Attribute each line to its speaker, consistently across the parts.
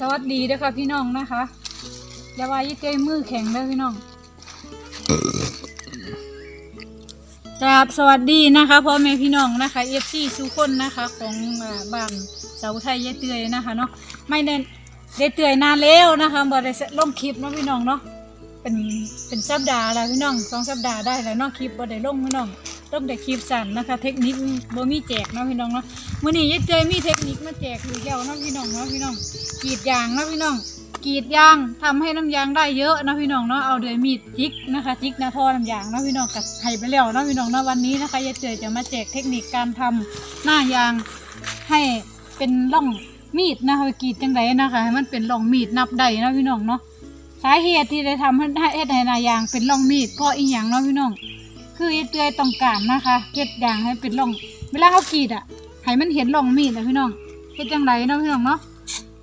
Speaker 1: สวัสดีด้อค่ะพี่น้องนะคะอย่าว่ายิ่เจ้ยมือแข็งเด้อพี่น้องกราบสวัสดีนะคะพ่อแม่พี่น้องนะคะเอฟซีสุคนนะคะของบ้านเสาไทยยายเตยนะคะเนาะไม่ได้ได้เตยนานแล้วนะคะบ่ได้ลงคลิปเนาะพี่น้องเนาะเป็นเป็นสัปดาห์แล้วพี่น้องสองสัปดาห์ได้แล้วเนาะคลิปบ่ได้ลงพี่น้อง ต้องได้คลิปสั้นนะคะ เทคนิคบ่มีแจกเนาะพี่น้องเนาะมื้อนี้ยายเตยมีเทคนิคมาแจกอยู่แล้วเนาะพี่น้องเนาะพี่น้องกรีดยางเนาะพี่น้องกรีดยางทำให้น้ำยางได้เยอะนะพี่น้องเนาะเอาด้วยมีดจิกนะคะจิกน้าท่อน้ำยางเนาะพี่น้องกัดให้ไปแล้วเนาะพี่น้องเนาะวันนี้นะคะยายเจยจะมาแจกเทคนิคการทำหน้ายางให้เป็นร่องมีดนะคะกรีดจังไดนะคะให้มันเป็นร่องมีดนับได้นะพี่น้องเนาะสาเหตุที่ได้ทำให้เฮ็ดให้หน้ายางเป็นร่องมีดเพราะอีหยังเนาะพี่น้อง คือยายเจยต้องการนะคะเฮ็ดยางให้เป็นร่องเวลาเขากรีดอะให้มันเห็นร่องมีดนะพี่น้องเฮ็ดจังไดเนาะพี่น้องเนาะ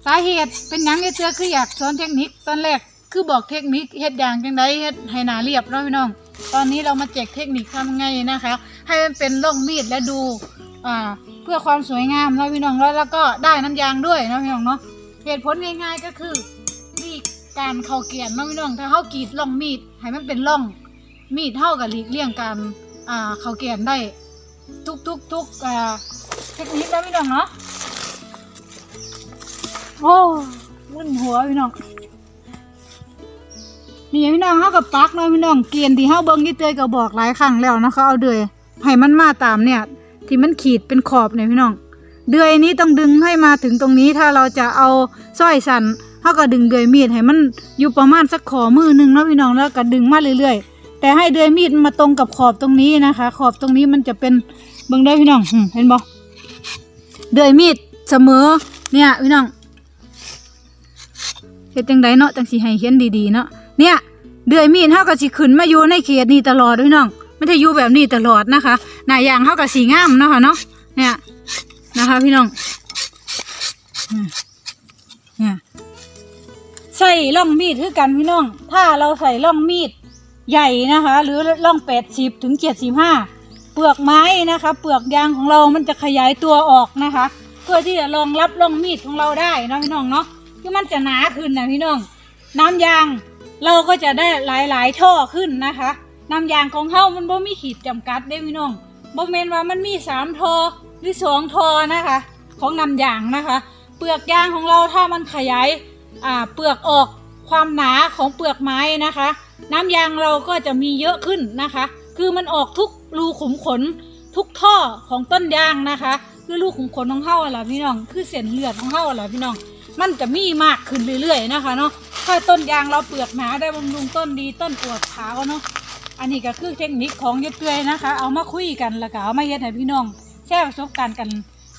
Speaker 1: สาเหตุเป็นยังเอเตือคืออยากสอนเทคนิคตอนแรกคือบอกเทคนิคเฮ็ดอย่างจังไดเฮ็ดให้หนาเรียบเนาะพี่น้อง ตอนนี้เรามาแจกเทคนิคทำไงนะคะ ให้มันเป็นร่องมีดและดูอ่าเพื่อความสวยงามเนาะพี่น้องแล้วแล้วก็ได้น้ำยางด้วยเนาะพี่น้องเนาะเหตุผลง่ายๆก็คือนี่การเข้าเกียนเนาะพี่น้องถ้าเขากรีดร่องมีดให้มันเป็นร่อง มีดเท่ากับหลีกเลี่ยงการอ่าเขาเกียนได้ทุกทุกทุกอ่าเทคนิคแล้วพี่น้องเนาะโอ้วุ่นหัวพี่น้องนี่พี่น้องเขากับปักเนาะพี่น้องเกียนที่เขาเบิ้งยี่เตยก็บอกหลายครั้งแล้วนะคะเอาเดือยให้มันมาตามเนี่ย ที่มันขีดเป็นขอบเนี่ยพี่น้อง เดือยนี้ต้องดึงให้มาถึงตรงนี้ถ้าเราจะเอาสร้อยสันเขาก็ดึงเดือยมีดให้มันอยู่ประมาณสักขอมือหนึงเนาะพี่น้องแล้วก็ดึงมาเรื่อยๆ แต่ให้เดือยมีดมาตรงกับขอบตรงนี้นะคะ ขอบตรงนี้มันจะเป็นเบิ้งได้พี่น้องเห็นบ่เดือยมีดเสมอเนี่ยพี่น้องเฮ็ดจังไดเนาะจังสิให้เห็นดีๆเนาะเนี่ยเดือยมีดเฮาก็สิขึ้นมาอยู่ในเขตนี้ตลอดพี่น้องไม่ได้อยู่แบบนี้ตลอดนะคะหน้ายางเฮาก็สีงามเนาะค่ะเนาะเนี่ยนะคะพี่น้องเนี่ยใส่ล่องมีดคือกันพี่น้อง ถ้าเราใส่ล่องมีด ใหญ่นะคะ หรือล่องแปดสิบถึงเจ็ดสิบห้าเปลือกไม้นะคะ เปลือกยางของเรามันจะขยายตัวออกนะคะ เพื่อที่จะรองรับล่องมีดของเราได้นะพี่น้องเนาะคือมันจะหนาขึ้นนะพี่น้อง น้ำยางเราก็จะได้หลายๆท่อขึ้นนะคะ น้ำยางของเฮามันบ่มีขีดจำกัดได้พี่น้องบ่แม่นว่ามันมีสามท่อหรือสองท่อนะคะ ของน้ำยางนะคะ เปลือกยางของเราถ้ามันขยายเปลือกออกความหนาของเปลือกไม้นะคะ น้ำยางเราก็จะมีเยอะขึ้นนะคะ คือมันออกทุกรูขุมขนทุกท่อของต้นยางนะคะคือรูขุมขนของเฮาอะล่ะพี่น้อง คือเส้นเลือดของเฮาอะล่ะพี่น้อง มันจะมีมากขึ้นเรื่อยๆนะคะเนาะ ถ้าต้นยางเราเปลือกหนาได้บำรุงต้นดีต้นปวดขาวเนาะ อันนี้ก็คือเทคนิคของยาเตือยนะคะ เอามาคุยกันแล้วก็เอามาเฮ็ดให้พี่น้องแชร์ประสบการณ์กัน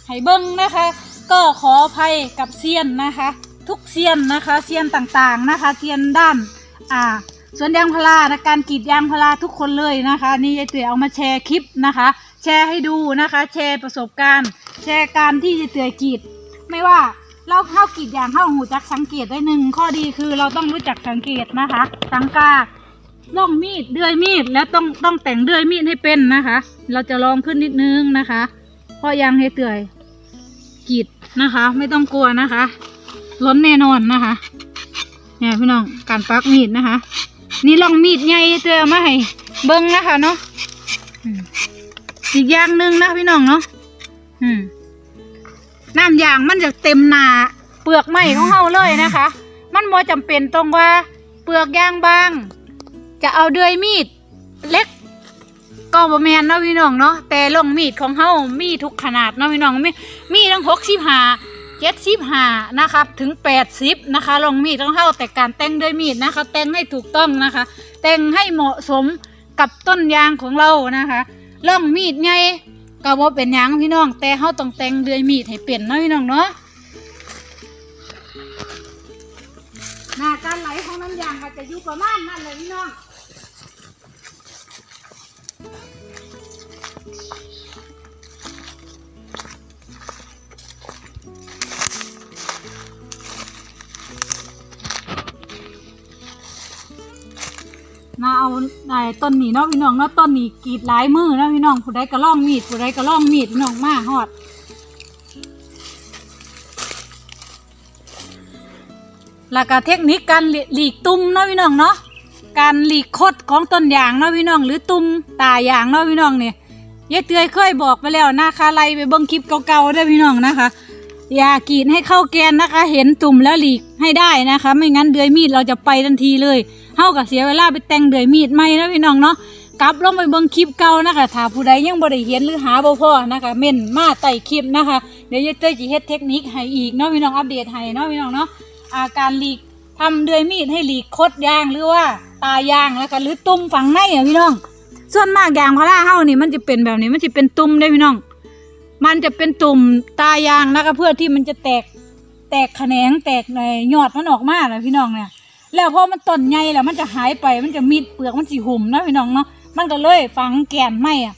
Speaker 1: ให้เบิ้งนะคะ ก็ขออภัยกับเซียนนะคะ ทุกเซียนนะคะเซียนต่างๆนะคะเซียนด้านอ่า สวนยางพารานะการกรีดยางพาราทุกคนเลยนะคะ นี่ยายเตือยเอามาแชร์คลิปนะคะ แชร์ให้ดูนะคะ แชร์ประสบการณ์ แชร์การที่ยายเตือยกรีด ไม่ว่าเราเข้ากรีดยางเข้าหูจักสังเกตได้หนึ่งข้อดีคือเราต้องรู้จักสังเกตนะคะ สังกาล่องมีดเดือยมีดแล้วต้องต้องแต่งเดือยมีดให้เป็นนะคะ เราจะลองขึ้นนิดนึงนะคะเพราะยางให้เตือยกรีดนะคะ ไม่ต้องกลัวนะคะ ล้นแน่นอนนะคะ เนี่ยพี่น้องการปักมีดนะคะ นี่ลองมีดใหญ่เตือมาให้เบิ้งนะคะเนาะอีกอย่างหนึ่งนะพี่น้องเนาะอืมน้ำยางมันจะเต็มหนาเปลือกไม้ของเฮาเลยนะคะ มันบ่จำเป็นตรงว่าเปลือกยางบาง จะเอาเดือยมีดเล็กก็บ่แมนเนาะพี่น้องเนาะแต่ลงมีดของเฮามีทุกขนาดเนาะพี่น้องมีมีทั้งหกสิบห้า เจ็ดสิบห้านะครับถึงแปดสิบนะคะลองมีดต้องเท่าแต่การแต่งด้วยมีดนะคะ แต่งให้ถูกต้องนะคะ แต่งให้เหมาะสมกับต้นยางของเรานะคะล่องมีดไงก็บ่เป็นยังพี่น้อง แต่เฮาต้องแต่งด้วยมีดให้เป็นเนาะพี่น้องเนาะหน้าการไหลของน้ำยางก็จะอยู่ประมาณนั้นเลยพี่น้อง มาเอาไอ้ต้นนี้เนาะพี่น้องเนาะต้นนี้กรีดหลายมือเนาะพี่น้องผู้ใดก็ล่องมีดผู้ใดก็ล่องมีดพี่น้องมาฮอดแล้วก็เทคนิคการหลีกตุ่มเนาะพี่น้องเนาะการหลีกคดของต้นยางเนาะพี่น้อง หรือตุ่มตายางเนาะพี่น้องเนี่ยยายเตยเคยบอกไปแล้วนะคะไล่ไปเบิ่งคลิปเก่าๆได้อพี่น้องนะคะ อย่ากรีดให้เข้าแกนนะคะ เห็นตุ่มแล้วหลีกให้ได้นะคะ ไม่งั้นเดือยมีดเราจะไปทันทีเลย เท่ากับเสียเวลาไปแต่งเดือยมีดใหม่นะพี่น้องเนาะกลับลงไปเบิ่งคลิปเก่านะคะถ้าผู้ใดยังบ่ได้เห็นหรือหาบ่พอนะคะเม่นมาไต่คลิปนะคะ เดี๋ยวยายเต้ยจะเฮ็ดเทคนิคให้อีกเนาะพี่น้องอัปเดตให้เนาะพี่น้องเนาะอาการหลีกทำเดือยมีดให้หลีกคดยางหรือว่าตายางแล้วก็หรือตุ่มฝังในอะพี่น้อง ส่วนมากยางพาราเฮานี่มันจะเป็นแบบนี้มันจะเป็นตุ่มได้พี่น้อง มันจะเป็นตุ่มตายางนะคะเพื่อที่มันจะแตกแตกแขนงแตกในยอดมันออกมาเลยพี่น้องเนี่ย แล้วพอมันต้นใหญ่แล้วมันจะหายไปมันจะมิดเปลือกมันสีหุ่มนะพี่น้องเนาะมันก็เลยฝังแกนไม้อะ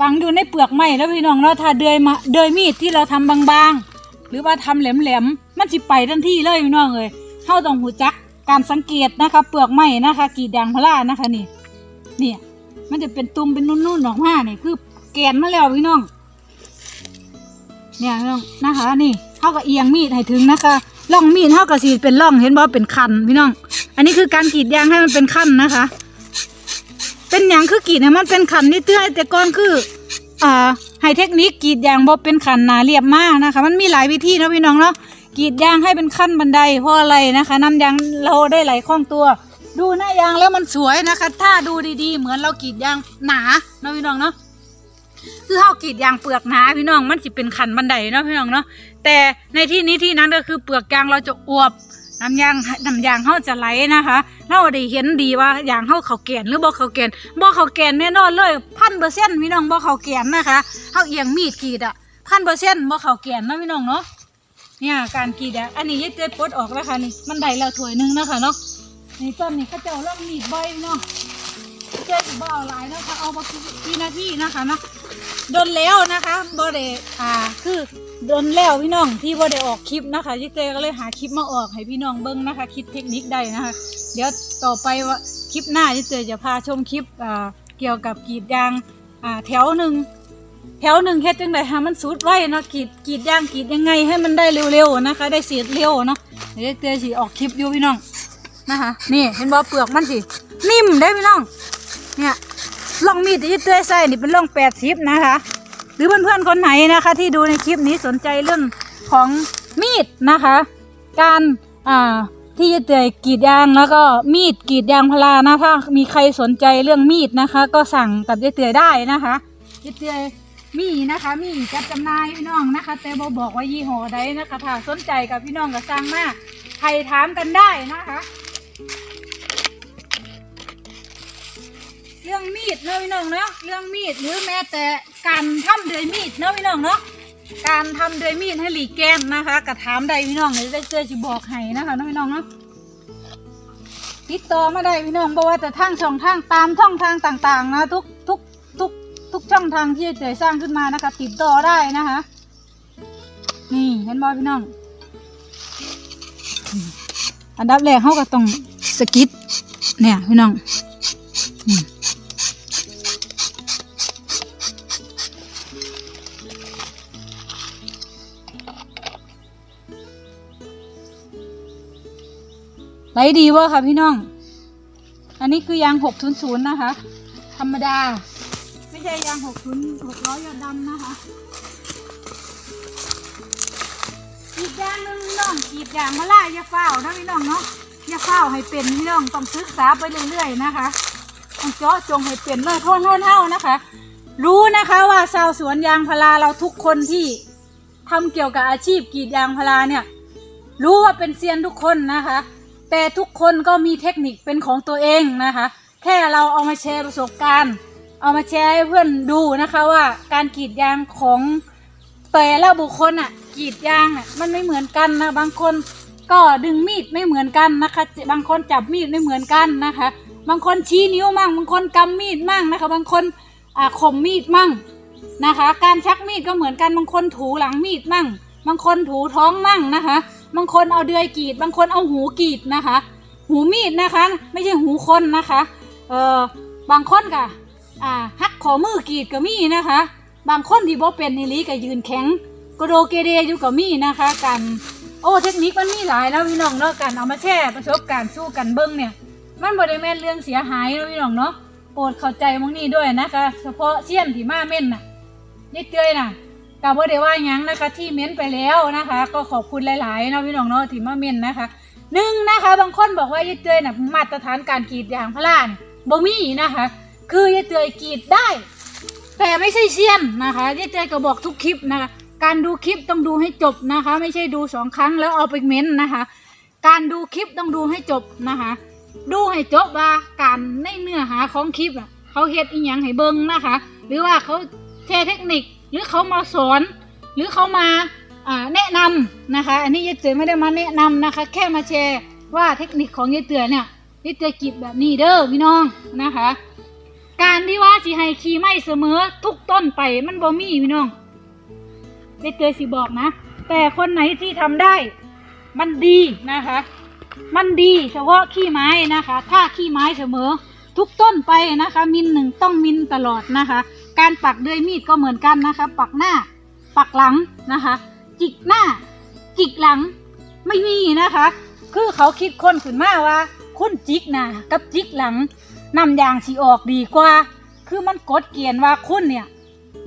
Speaker 1: ฝังอยู่ในเปลือกไม้แล้วพี่น้องเนาะถ้าเดือยมาเดือยมีดที่เราทำบางๆ หรือว่าทำแหลมๆมันสิไปทันทีเลยพี่น้องเลยเข้าต้องหูจักการสังเกตนะคะ เปลือกไม้นะคะ กีดยางพารานะคะนี่เนี่ยมันจะเป็นตุ่มเป็นนุ่นๆออกมาเนี่ยคือแกนมาแล้วพี่น้อง เนี่ยพี่น้องนะคะ นี่เท่ากับเอียงมีดให้ถึงนะคะ ล่องมีดเท่ากับสีเป็นล่องเห็นบ่เป็นคันพี่น้อง อันนี้คือการกรีดยางให้มันเป็นขั้นนะคะ เป็นอย่างคือกรีดให้มันเป็นขันนี่เตื้อยแต่ก่อนคืออ่าให้เทคนิคกรีดยางบ่เป็นขันหนาเรียบมากนะคะ มันมีหลายวิธีนะพี่น้องเนาะกรีดยางให้เป็นขั้นบันไดเพราะอะไรนะคะ น้ำยางเราได้ไหลคล่องตัว ดูหน้ายางแล้วมันสวยนะคะ ถ้าดูดีๆ เหมือนเรากรีดยางหนาเนาะพี่น้องเนาะคือเฮากรีดยางเปลือกหนาพี่น้องมันสิเป็นขันบันไดเนาะพี่น้องเนาะ แต่ในที่นี้ที่นั้นก็คือเปลือกยางเราจะอวบน้ำยางน้ำยางเฮาจะไหลนะคะ เราได้เห็นดีว่ายางเฮาเขาแกนหรือบ่เขาแกนบ่เขาแกนแน่นอนเลยพันเปอร์เซ็นต์พี่น้องบ่เขาแกนนะคะเฮาเอียงมีดกรีดอะพันเปอร์เซ็นต์บ่เขาแกนเนาะพี่น้องเนาะเนี่ยการกรีดอะอันนี้ยายเตยปลดออกแล้วค่ะนี่มันได้แล้วถ้วยหนึงนะคะเนาะนี่ต้นนี้เขาเจ้าล่องมีดบ่อยพี่น้องเจ๊บ่เอาหลายนะคะเอาบ่กี่นาทีนะคะเนาะ โดนแล้วนะคะบอดอ่า คือโดนแล้วพี่น้องที่บอดออกคลิปนะคะยี่เจก็เลยหาคลิปมาออกให้พี่น้องเบิ้งนะคะ คิดเทคนิคได้นะคะ เดี๋ยวต่อไปว่าคลิปหน้ายี่เจจะพาชมคลิปอ่าเกี่ยวกับกรีดยางอ่าแถวหนึ่งแถวหนึ่งเฮ็ดจังไดให้มันสุดไว้เนาะกรีดกรีดยางกรีดยังไงให้มันได้เร็วๆนะคะ ได้เสียดเร็วเนาะเดี๋ยวเจสิออกคลิปอยู่พี่น้องนะคะ นี่เห็นบ่เปลือกมันสินิ่มได้พี่น้องเนี่ย ล่องมีดที่เต้ยใส่นี่เป็นล่องแปดสิบนะคะ หรือเพื่อนๆคนไหนนะคะ ที่ดูในคลิปนี้สนใจเรื่องของมีดนะคะ การอ่าที่จะเตยกรีดยางแล้วก็มีดกรีดยางพารานะถ้ามีใครสนใจเรื่องมีดนะคะ ก็สั่งกับยายเตยได้นะคะยายเตยมีนะคะมีจัดจำหน่ายพี่น้องนะคะ แต่บอบอกว่ายี่ห้อใดนะคะถ้าสนใจกับพี่น้องก็สั่งมาใครถามกันได้นะคะ เรื่องมีดเนาะพี่น้องเนาะเรื่องมีดหรือแม้แต่การทำเดือยมีดเนาะพี่น้องเนาะการทำเดือยมีดให้หลีกแกนนะคะกระถามใดพี่น้องเดี๋ยวได้เจอจะบอกให้นะคะเนาะพี่น้องเนาะติดต่อมาได้พี่น้องบอกว่าแต่ทางช่องทางตามช่องทางต่างๆนะทุกทุกทุกทุกช่องทางที่เจสร้างขึ้นมานะคะ ติดต่อได้นะคะ นี่เห็นบอพี่น้อง อันดับแรกเขาก็ต้องสกิดเนี่ยพี่น้อง ไหลดีเวอร์ค่ะพี่น้อง อันนี้คือยาง 600 นะคะ ธรรมดา ไม่ใช่ยาง 60 600ยอดดำนะคะอีกอย่างนึงพี่น้องกรีดยางมาล่าอย่าเฝ้านะพี่น้องเนาะอย่าเฝ้าให้เป็นพี่น้องต้องศึกษาไปเรื่อยๆนะคะต้องเจาะจงให้เป็นเลยโทษโทษเท่านะคะ รู้นะคะว่าชาวสวนยางพาราเราทุกคนที่ทำเกี่ยวกับอาชีพกรีดยางพาราเนี่ย รู้ว่าเป็นเซียนทุกคนนะคะ แต่ทุกคนก็มีเทคนิคเป็นของตัวเองนะคะ แค่เราเอามาแชร์ประสบการณ์ เอามาแชร์ให้เพื่อนดูนะคะว่าการกรีดยางของแต่ละบุคคลอะกรีดยางอะมันไม่เหมือนกันนะบางคนก็ดึงมีดไม่เหมือนกันนะคะ บางคนจับมีดไม่เหมือนกันนะคะ บางคนชี้นิ้วมั่ง บางคนกำมีดมั่งนะคะ บางคนอ่าข่มมีดมั่งนะคะ การชักมีดก็เหมือนกัน บางคนถูหลังมีดมั่ง บางคนถูท้องมั่งนะคะ บางคนเอาเดือยกรีด บางคนเอาหูกรีดนะคะ หูมีดนะคะ ไม่ใช่หูคนนะคะเออบางคนก็อ่าหักขอมือกรีดก็มีนะคะ บางคนที่บ่เป็นนิลีก็ยืนแข็งกระโดเกเรอยู่ก็มีนะคะการอ้เทคนิคมันมีหลายแล้วพี่น้องเนาะการเอามาแชร์ประสบการณ์สู้กันเบิ้งเนี่ย มันบ่ได้แม่นเรื่องเสียหายเนาะพี่น้องเนาะโปรดเข้าใจมองนี่ด้วยนะคะ เฉพาะเสี้ยนที่มาเม่นน่ะนี่เตยน่ะ กาบ่ได้ว่ายังนะคะ ที่เม้นไปแล้วนะคะ ก็ขอบคุณหลายๆเนาะพี่น้องเนาะที่มาเม่นนะคะหนึ่งนะคะบางคนบอกว่ายายเตยน่ะมาตรฐานการกรีดยางพารานบ่มีนะคะ คือยายเตยกรีดได้ แต่ไม่ใช่เซียนนะคะยายเตยก็บอกทุกคลิปนะคะการดูคลิปต้องดูให้จบนะคะ ไม่ใช่ดูสองครั้งแล้วเอาไปเม้นนะคะ การดูคลิปต้องดูให้จบนะคะ ดูให้จบว่าการในเนื้อหาของคลิปอะเขาเฮ็ดอีหยังให้เบิ่งนะคะ หรือว่าเขาแชร์เทคนิค รือเขามาสอน หรือเขามาแนะนำนะคะ อันนี้ยายเตือไม่ได้มาแนะนำนะคะ แค่มาแชร์ว่าเทคนิคของยายเตือเนี่ยยายเตือกิบแบบนี้เด้อพี่น้องนะคะ การที่ว่าสิให้ขี่ไม่เสมอทุกต้นไปมันบ่มีพี่น้องยายเตือสิบอกนะ แต่คนไหนที่ทำได้ มันดีนะคะ มันดีเฉพาะขี้ไม้นะคะ ถ้าขี้ไม้เสมอ ทุกต้นไปนะคะ มินหนึ่งต้องมินตลอดนะคะ การปักด้วยมีดก็เหมือนกันนะคะ ปักหน้า ปักหลังนะคะ จิกหน้า จิกหลังไม่มีนะคะ คือเขาคิดคนขึ้นมาว่าคุณจิกหน้ากับจิกหลังนำยางสีออกดีกว่า คือมันกดเกณฑ์ว่าคุณเนี่ย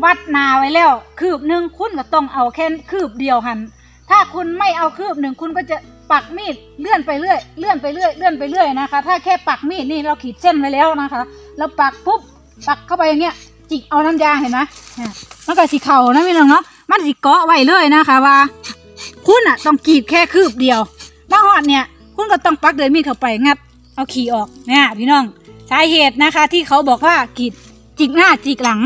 Speaker 1: วัดนาไว้แล้ว คืบหนึ่งคุณก็ต้องเอาแค่คืบเดียวหัน ถ้าคุณไม่เอาคืบหนึ่งคุณก็จะปักมีดเลื่อนไปเรื่อยเลื่อนไปเรื่อยเลื่อนไปเรื่อยนะคะ ถ้าแค่ปักมีดนี่เราขีดเส้นไว้แล้วนะคะ เราปักปุ๊บปักเข้าไปอย่างเงี้ย จิกเอาน้ำยางเห็นไหมมันก็สีเข่านะพี่น้องเนาะมันสีเกาะไว้เลยนะคะว่า คุณอะต้องกรีดแค่คืบเดียวมาหอดเนี่ย คุณก็ต้องปักเดินมีดเข้าไปงัดเอาขี่ออกเนี่ยพี่น้องสาเหตุนะคะที่เขาบอกว่ากรีดจิกหน้าจิกหลัง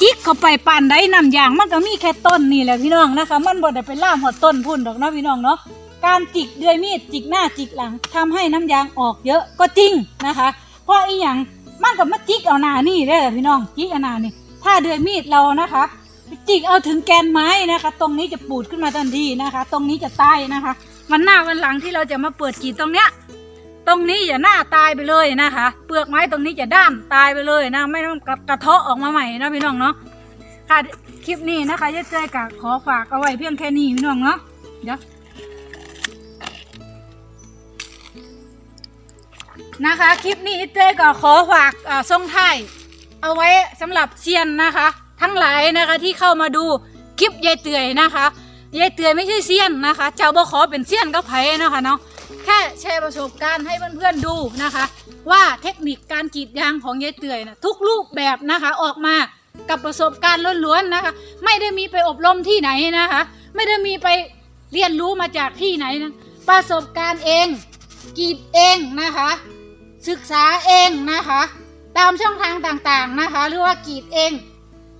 Speaker 1: จิกเข้าไปปานได้น้ำยางมันก็มีแค่ต้นนี่แหละพี่น้องนะคะ มันบ่ได้ไปล่ามหอดต้นพุ่นดอกเนาะพี่น้องเนาะการจิกด้วยมีดจิกหน้าจิกหลังทำให้น้ำยางออกเยอะก็จริงนะคะ เพราะอีหยัง มันกับมาจิกเอาหนานี่ได้พี่น้องจิกเอาหนานี่ ถ้าเด้วยมีดเรานะคะจิกเอาถึงแกนไม้นะคะ ตรงนี้จะปูดขึ้นมาทันทีนะคะ ตรงนี้จะตายนะคะ วันหน้าวันหลังที่เราจะมาเปิดกีดตรงเนี้ย ตรงนี้จะหน้าตายไปเลยนะคะ เปลือกไม้ตรงนี้จะด้านตายไปเลยนะ ไม่ต้องกระกระเทาะออกมาใหม่นะพี่น้องเนาะค่ะคลิปนี้นะคะยายเจ้ยกะขอฝากเอาไว้เพียงแค่นี้พี่น้องเนาะเดี๋ยว นะคะ คลิปนี้เจ้ยก็ขอฝากส่งท้ายเอาไว้สำหรับเซียนนะคะ ทั้งหลายนะคะที่เข้ามาดูคลิปยายเตยนะคะยายเตยไม่ใช่เซียนนะคะ เจ้าบ่ขอเป็นเซียนก็ไผนะคะเนาะแค่แชร์ประสบการณ์ให้เพื่อนๆดูนะคะ ว่าเทคนิคการกรีดยางของยายเตยนะทุกรูปแบบนะคะออกมากับประสบการณ์ล้วนๆนะคะ ไม่ได้มีไปอบรมที่ไหนนะคะ ไม่ได้มีไปเรียนรู้มาจากที่ไหนนะประสบการณ์เองกรีดเองนะคะ ศึกษาเองนะคะ ตามช่องทางต่างๆนะคะ หรือว่ากรีดเอง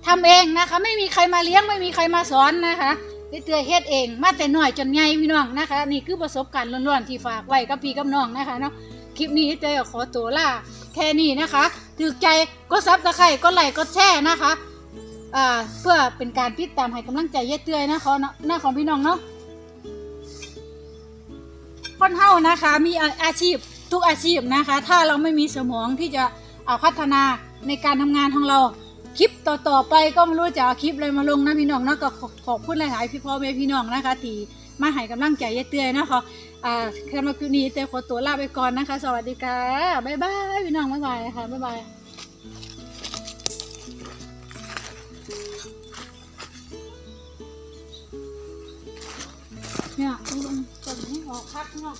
Speaker 1: ทำเองนะคะ ไม่มีใครมาเลี้ยงไม่มีใครมาสอนนะคะเตยเฮ็ดเอง มาแต่น้อยจนใหญ่พี่น้องนะคะ นี่คือประสบการณ์ล้วนๆที่ฝากไว้กับพี่กับน้องนะคะเนาะคลิปนี้เตยขอตัวลาแค่นี้นะคะถือใจก็ซับตะไคร่ก็ไลค์ก็แช่นะคะเพื่อเป็นการติดตามให้กำลังใจยายเตยนะขอเนาะหน้าของพี่น้องเนาะคนเฮานะคะมีอาชีพ ทุกอาชีพนะคะ ถ้าเราไม่มีสมองที่จะอ่าพัฒนาในการทำงานของเราคลิปต่อๆไปก็ไม่รู้จะเอาคลิปอะไรมาลงนะพี่น้องนะก็ขอขอบคุณหลายๆพี่พ่อแม่พี่น้องนะคะที่มาให้กำลังใจยายเตือยนะคะอ่าสำหรับคลิปนี้เตือยขอตัวลาไปก่อนนะคะ สวัสดีค่ะบ๊ายบายพี่น้องบ๊ายบายค่ะบ๊ายบายเนี่ยตรงๆตรงนี้ออกคักเนาะ